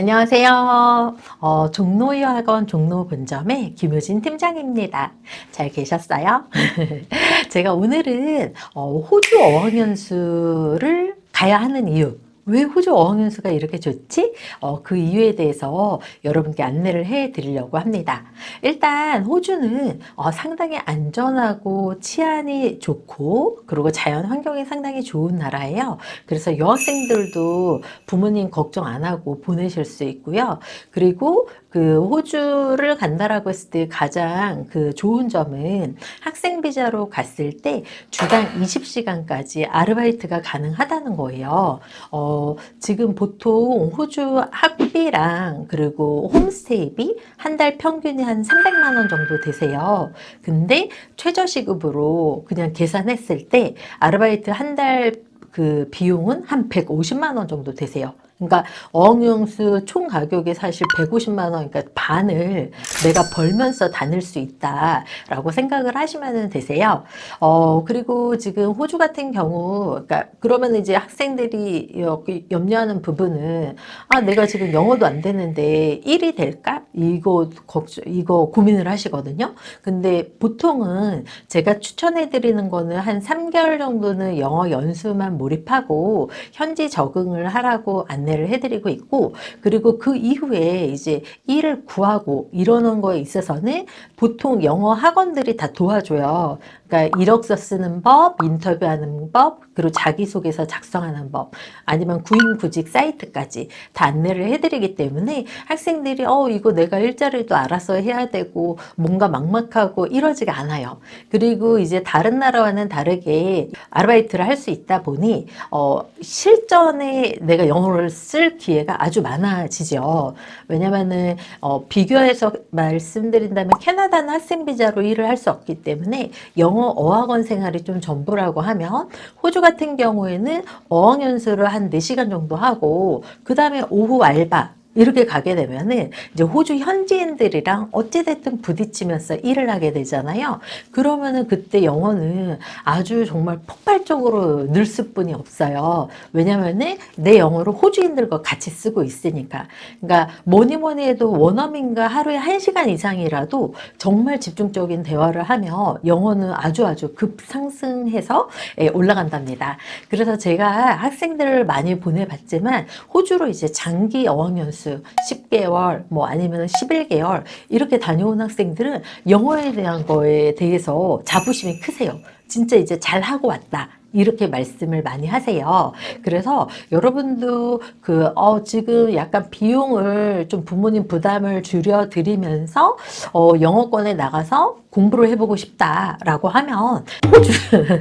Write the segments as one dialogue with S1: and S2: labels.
S1: 안녕하세요. 어, 종로유학원 종로분점의 김효진 팀장입니다. 잘 계셨어요? 제가 오늘은 어, 호주 어학연수를 가야 하는 이유, 왜 호주 어학연수가 이렇게 좋지? 어, 그 이유에 대해서 여러분께 안내를 해 드리려고 합니다. 일단 호주는 어, 상당히 안전하고 치안이 좋고 그리고 자연 환경이 상당히 좋은 나라예요. 그래서 여학생들도 부모님 걱정 안 하고 보내실 수 있고요. 그리고 그 호주를 간다라고 했을 때 가장 그 좋은 점은 학생 비자로 갔을 때 주당 20시간까지 아르바이트가 가능하다는 거예요. 어, 지금 보통 호주 학비랑 그리고 홈스테이비 한 달 평균이 한 300만 원 정도 되세요. 근데 최저시급으로 그냥 계산했을 때 아르바이트 한 달 그 비용은 한 150만 원 정도 되세요. 그러니까 어학연수 총 가격이 사실 150만 원, 그러니까 반을 내가 벌면서 다닐 수 있다라고 생각을 하시면 되세요. 어 그리고 지금 호주 같은 경우, 그러니까 그러면 이제 학생들이 염려하는 부분은 아 내가 지금 영어도 안 되는데 1이 될까? 이거 걱정, 이거 고민을 하시거든요. 근데 보통은 제가 추천해드리는 거는 한 3개월 정도는 영어 연수만 몰입하고 현지 적응을 하라고 안 내를 해드리고 있고 그리고 그 이후에 이제 일을 구하고 이러는 거에 있어서는 보통 영어 학원들이 다 도와줘요. 그러니까 이력서 쓰는 법, 인터뷰하는 법, 그리고 자기소개서 작성하는 법, 아니면 구인구직 사이트까지 다 안내를 해드리기 때문에 학생들이 어 이거 내가 일자리도 알아서 해야 되고 뭔가 막막하고 이러지가 않아요. 그리고 이제 다른 나라와는 다르게 아르바이트를 할 수 있다 보니 어 실전에 내가 영어를 쓸 기회가 아주 많아지죠. 왜냐면은 어 비교해서 말씀드린다면 캐나다는 학생 비자로 일을 할 수 없기 때문에 영어 어학원 생활이 좀 전부라고 하면 호주 같은 경우에는 어학 연수를 한 4시간 정도 하고 그 다음에 오후 알바 이렇게 가게 되면은 이제 호주 현지인들이랑 어찌됐든 부딪히면서 일을 하게 되잖아요. 그러면은 그때 영어는 아주 정말 폭발적으로 늘 수뿐이 없어요. 왜냐면은 내 영어를 호주인들과 같이 쓰고 있으니까. 그러니까 뭐니 뭐니 해도 원어민과 하루에 한 시간 이상이라도 정말 집중적인 대화를 하면 영어는 아주 아주 급상승해서 예, 올라간답니다. 그래서 제가 학생들을 많이 보내봤지만 호주로 이제 장기 어학연수 10개월 뭐 아니면 11개월 이렇게 다녀온 학생들은 영어에 대한 거에 대해서 자부심이 크세요. 진짜 이제 잘 하고 왔다. 이렇게 말씀을 많이 하세요. 그래서 여러분도 그, 어, 지금 약간 비용을 좀 부모님 부담을 줄여드리면서, 어, 영어권에 나가서 공부를 해보고 싶다라고 하면 호주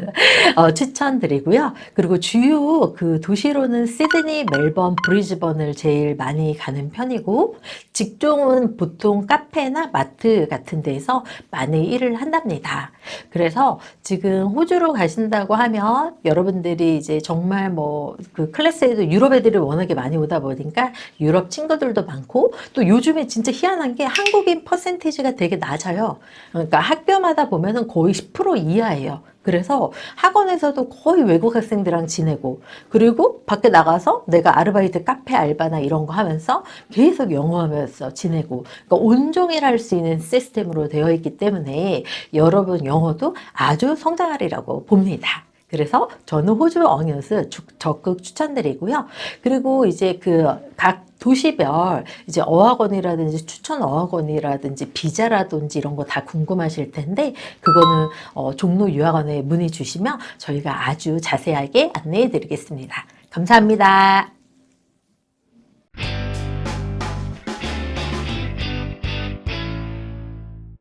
S1: 어, 추천드리고요. 그리고 주요 그 도시로는 시드니, 멜번, 브리즈번을 제일 많이 가는 편이고, 직종은 보통 카페나 마트 같은 데서 많이 일을 한답니다. 그래서 지금 호주로 가신다고 하면 여러분들이 이제 정말 뭐 그 클래스에도 유럽 애들이 워낙에 많이 오다 보니까 유럽 친구들도 많고 또 요즘에 진짜 희한한 게 한국인 퍼센테이지가 되게 낮아요. 그러니까 학교마다 보면은 거의 10% 이하예요. 그래서 학원에서도 거의 외국 학생들이랑 지내고 그리고 밖에 나가서 내가 아르바이트 카페 알바나 이런 거 하면서 계속 영어하면서 지내고 그러니까 온종일 할 수 있는 시스템으로 되어 있기 때문에 여러분 영어도 아주 성장하리라고 봅니다. 그래서 저는 호주 어학연수 적극 추천드리고요. 그리고 이제 그 각 도시별 이제 어학원이라든지 추천 어학원이라든지 비자라든지 이런 거 다 궁금하실 텐데 그거는 어, 종로 유학원에 문의 주시면 저희가 아주 자세하게 안내해 드리겠습니다. 감사합니다.